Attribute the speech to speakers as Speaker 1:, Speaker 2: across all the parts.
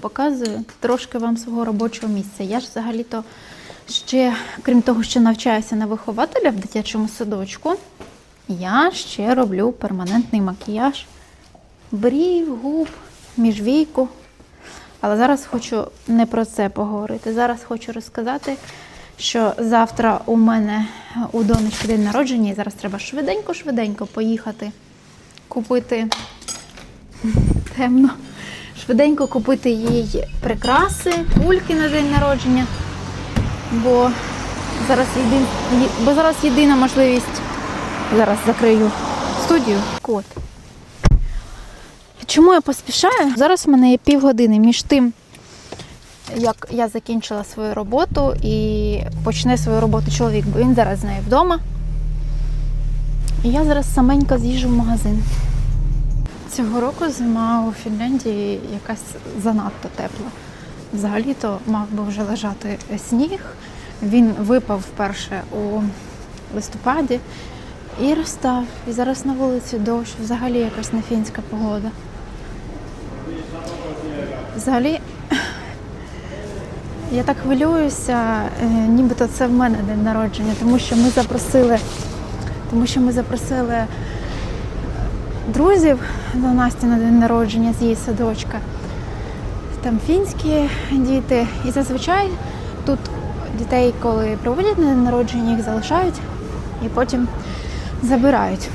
Speaker 1: показую трошки вам свого робочого місця. Я ж взагалі-то ще, крім того, що навчаюся на вихователя в дитячому садочку, я ще роблю перманентний макіяж брів, губ, міжвійку. Але зараз хочу не про це поговорити. Зараз хочу розказати, що завтра у мене у донечки день народження, і зараз треба швиденько-швиденько поїхати купити темно. Швиденько купити їй прикраси, кульки на день народження. Бо зараз, єдин, є- бо зараз єдина можливість. Зараз закрию студію. Кот. Чому я поспішаю? Зараз в мене є півгодини між тим, як я закінчила свою роботу і почне свою роботу чоловік, бо він зараз з нею вдома. І я зараз саменько з'їжджу в магазин. Цього року зима у Фінляндії якась занадто тепла. Взагалі-то мав би вже лежати сніг. Він випав вперше у листопаді і розстав. І зараз на вулиці дощ, взагалі якась нефінська погода. Взагалі, я так хвилююся, е, нібито це в мене день народження, тому що ми запросили, тому що ми запросили друзів до Насті на день народження з її садочка. Там фінські діти. І зазвичай тут дітей, коли проводять на день народження, їх залишають і потім забирають.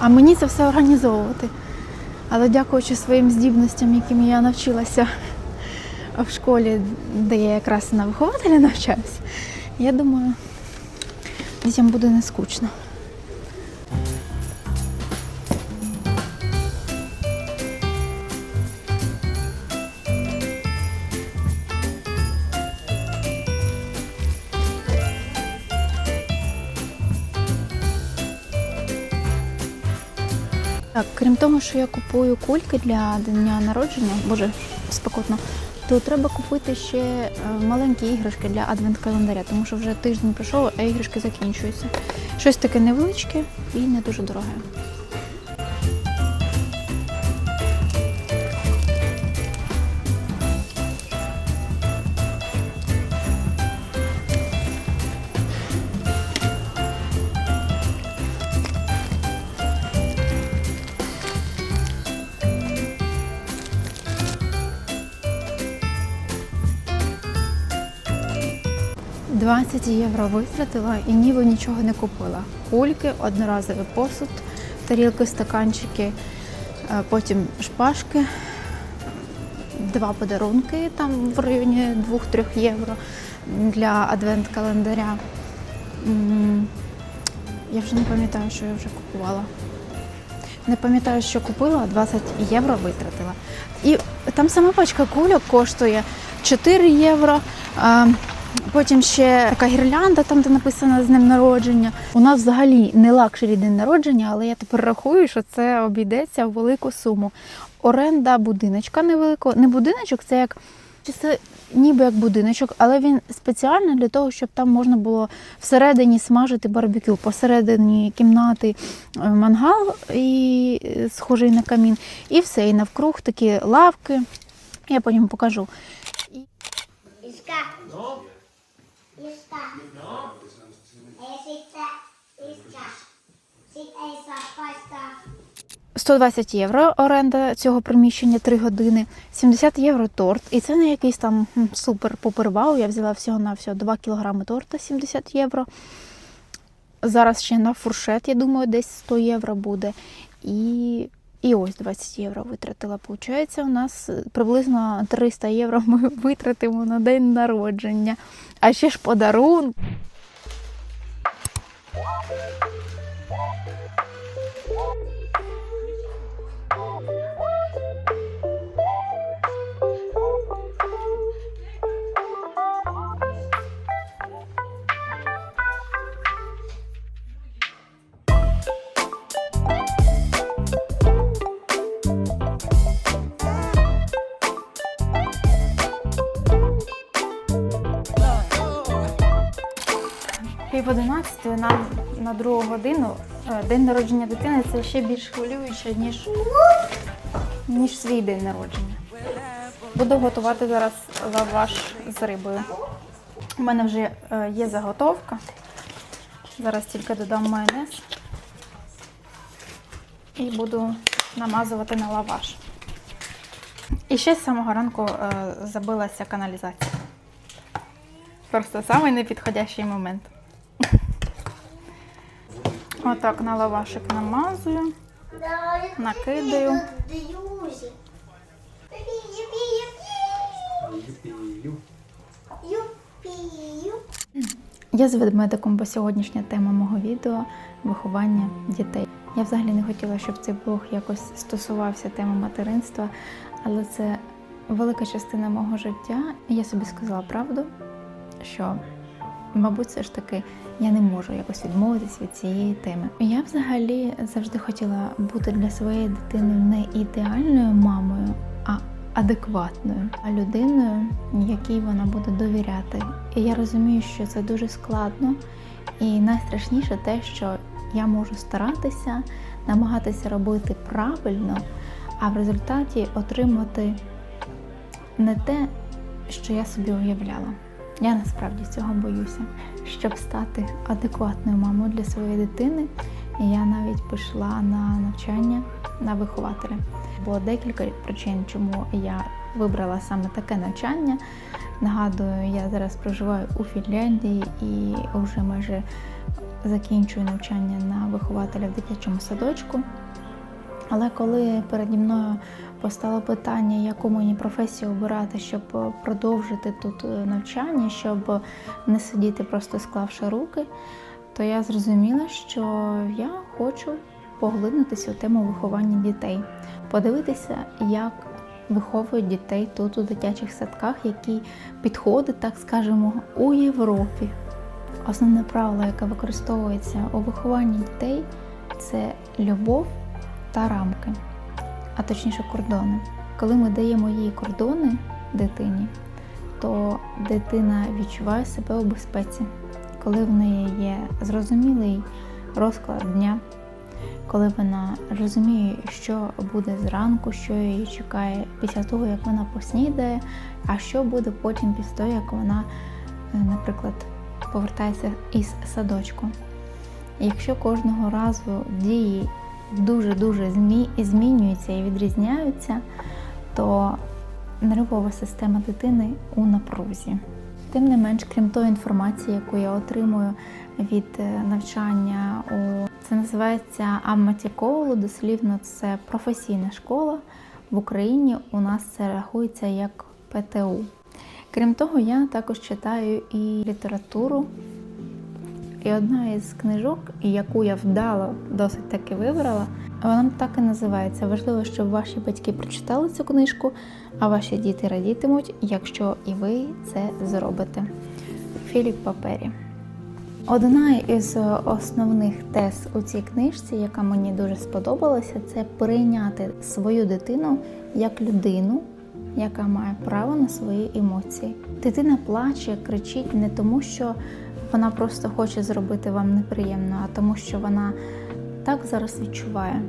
Speaker 1: А мені це все організовувати. Але дякуючи своїм здібностям, якими я навчилася в школі, де я якраз на вихователя навчаюся, я думаю, дітям буде не скучно. Так, крім того, що я купую кульки для дня народження, боже, спекотно, то треба купити ще е, маленькі іграшки для адвент-календаря, тому що вже тиждень пройшов, а іграшки закінчуються. Щось таке невеличке і не дуже дороге. – 20 євро витратила і ніби нічого не купила. Кульки, одноразовий посуд, тарілки, стаканчики, е, потім шпажки, два подарунки там в районі 2-3 євро для адвент-календаря. Я вже не пам'ятаю, що я вже купувала. Не пам'ятаю, що купила, 20 євро витратила. І там сама пачка кульок коштує 4 євро. Потім ще така гірлянда, там де написано з днем народження. У нас взагалі не лакшері день народження, але я тепер рахую, що це обійдеться в велику суму. Оренда будиночка невеликого. Не будиночок, це як це ніби як будиночок, але він спеціально для того, щоб там можна було всередині смажити барбекю, посередині кімнати е, мангал і е, схожий на камін. І все. І навкруг такі лавки. Я потім покажу.
Speaker 2: Paistaa.
Speaker 1: 120 євро оренда цього приміщення 3 години, 70 євро торт. І це не якийсь там супер попер вау. Я взяла всього на всього 2 кілограми торта 70 євро. Зараз ще на фуршет, я думаю, десь 100 євро буде. І, і ось 20 євро витратила. Получається, у нас е, приблизно 300 євро ми витратимо на день народження. А ще ж подарунок. Пів одинадцятої на, на другу годину е, день народження дитини це ще більш хвилююче, ніж ніж свій день народження. Буду готувати зараз лаваш з рибою. У мене вже е, є заготовка. Зараз тільки додам майонез і буду намазувати на лаваш. І ще з самого ранку е, забилася каналізація. Просто самий непідходящий момент. Отак на лавашик намазую. Накидаю. Я з ведмедиком, бо сьогоднішня тема мого відео виховання дітей. Я взагалі не хотіла, щоб цей блог якось стосувався теми материнства, але це велика частина мого життя. Я собі сказала правду, що, мабуть, все ж таки я не можу якось відмовитись від цієї теми. Я взагалі завжди хотіла бути для своєї дитини не ідеальною мамою, а адекватною, а людиною, якій вона буде довіряти. І я розумію, що це дуже складно, і найстрашніше те, що я можу старатися, намагатися робити правильно, а в результаті отримати не те, що я собі уявляла. Я насправді цього боюся. Щоб стати адекватною мамою для своєї дитини, я навіть пішла на навчання на вихователя. Було декілька причин, чому я вибрала саме таке навчання. Нагадую, я зараз проживаю у Фінляндії і вже майже закінчую навчання на вихователя в дитячому садочку. Але коли переді мною постало питання, яку мені професію обирати, щоб продовжити тут е, навчання, щоб не сидіти просто склавши руки, то я зрозуміла, що я хочу поглинутися у тему виховання дітей, подивитися, як виховують дітей тут у дитячих садках, які підходить, так скажемо, у Європі. Основне правило, яке використовується у вихованні дітей, це любов та рамки, а точніше кордони. Коли ми даємо їй кордони дитині, то дитина відчуває себе у безпеці, коли в неї є зрозумілий розклад дня, коли вона розуміє, що буде зранку, що її чекає після того, як вона поснідає, а що буде потім після того, як вона, е, наприклад, повертається із садочку. Якщо кожного разу дії дуже-дуже змі- змінюються і відрізняються, то нервова система дитини у напрузі. Тим не менш, крім тої інформації, яку я отримую від е, навчання у це називається Амматіколу, дослівно це професійна школа. В Україні у нас це рахується як ПТУ. Крім того, я також читаю і літературу. І одна із книжок, яку я вдало досить таки вибрала, вона так і називається. Важливо, щоб ваші батьки прочитали цю книжку, а ваші діти радітимуть, якщо і ви це зробите. Філіп Папері. Одна із основних тез у цій книжці, яка мені дуже сподобалася, це прийняти свою дитину як людину, яка має право на свої емоції. Дитина плаче, кричить не тому, що вона просто хоче зробити вам неприємно, а тому, що вона так зараз відчуває.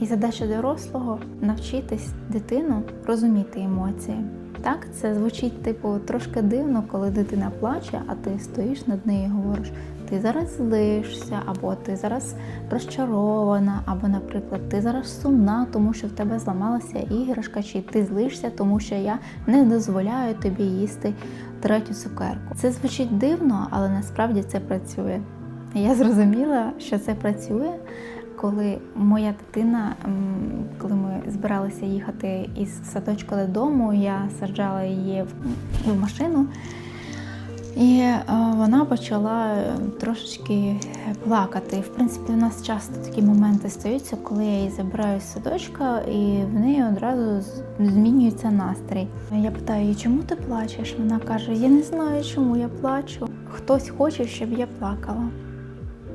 Speaker 1: І задача дорослого навчитись дитину розуміти емоції. Так, це звучить типу трошки дивно, коли дитина плаче, а ти стоїш над нею і говориш, ти зараз злишся, або ти зараз розчарована, або, наприклад, ти зараз сумна, тому що в тебе зламалася іграшка, чи ти злишся, тому що я не дозволяю тобі їсти третю цукерку. Це звучить дивно, але насправді це працює. Я зрозуміла, що це працює, коли моя дитина, коли ми збиралися їхати із садочка додому, я саджала її в, машину. І е, вона почала е, трошечки плакати. В принципі, у нас часто такі моменти стаються, коли я її забираю з садочка, і в неї одразу змінюється настрій. Я питаю її, чому ти плачеш? Вона каже: Я не знаю, чому я плачу. Хтось хоче, щоб я плакала.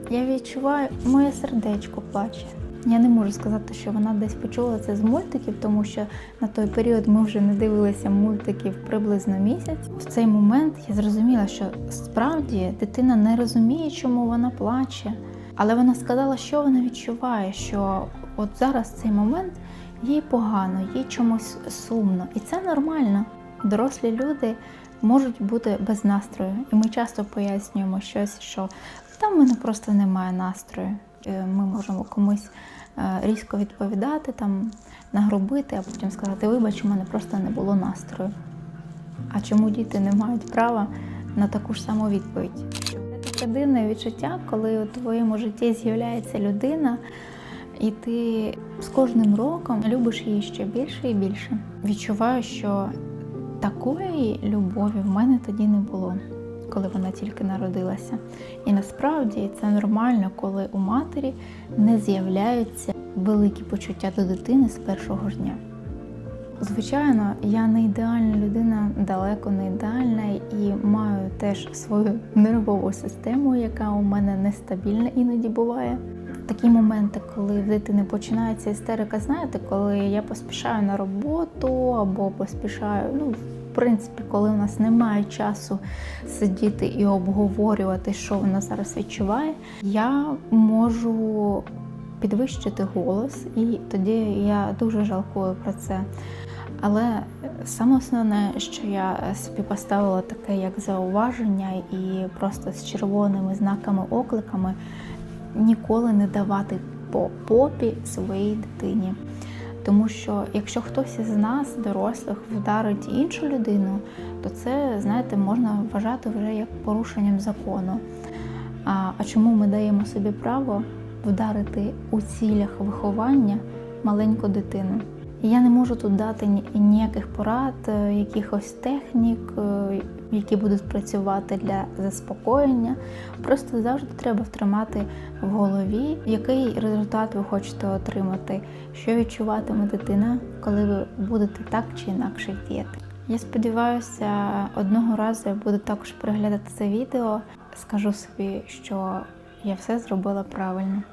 Speaker 1: Я відчуваю, моє сердечко плаче. Я не можу сказати, що вона десь почула це з мультиків, тому що на той період ми вже не дивилися мультиків приблизно місяць. В цей момент я зрозуміла, що справді дитина не розуміє, чому вона плаче. Але вона сказала, що вона відчуває, що от зараз цей момент їй погано, їй чомусь сумно, і це нормально. Дорослі люди можуть бути без настрою, і ми часто пояснюємо щось, що там мене просто немає настрою. Е, Ми можемо комусь різко відповідати, там нагрубити, а потім сказати, вибач, у мене просто не було настрою. А чому діти не мають права на таку ж саму відповідь? Це таке дивне відчуття, коли у твоєму житті з'являється людина, і ти з кожним роком любиш її ще більше і більше. Відчуваю, що такої любові в мене тоді не було, коли вона тільки народилася. І насправді це нормально, коли у матері не з'являються великі почуття до дитини з першого ж дня. Звичайно, я не ідеальна людина, далеко не ідеальна, і маю теж свою нервову систему, яка у мене нестабільна іноді буває. Такі моменти, коли в дитини починається істерика, знаєте, коли я поспішаю на роботу або поспішаю, ну, в принципі, коли у нас немає часу сидіти і обговорювати, що вона зараз відчуває, я можу підвищити голос, і тоді я дуже жалкую про це. Але саме основне, що я собі поставила таке як зауваження, і просто з червоними знаками окликами ніколи не давати по попі своїй дитині. Тому що якщо хтось із нас, дорослих, вдарить іншу людину, то це, знаєте, можна вважати вже як порушенням закону. А, а чому ми даємо собі право вдарити у цілях виховання маленьку дитину? Я не можу тут дати ніяких порад, е, якихось технік, е, які будуть працювати для заспокоєння. Просто завжди треба втримати в голові, який результат ви хочете отримати, що відчуватиме дитина, коли ви будете так чи інакше діяти. Я сподіваюся, одного разу я буду також переглядати це відео, скажу собі, що я все зробила правильно.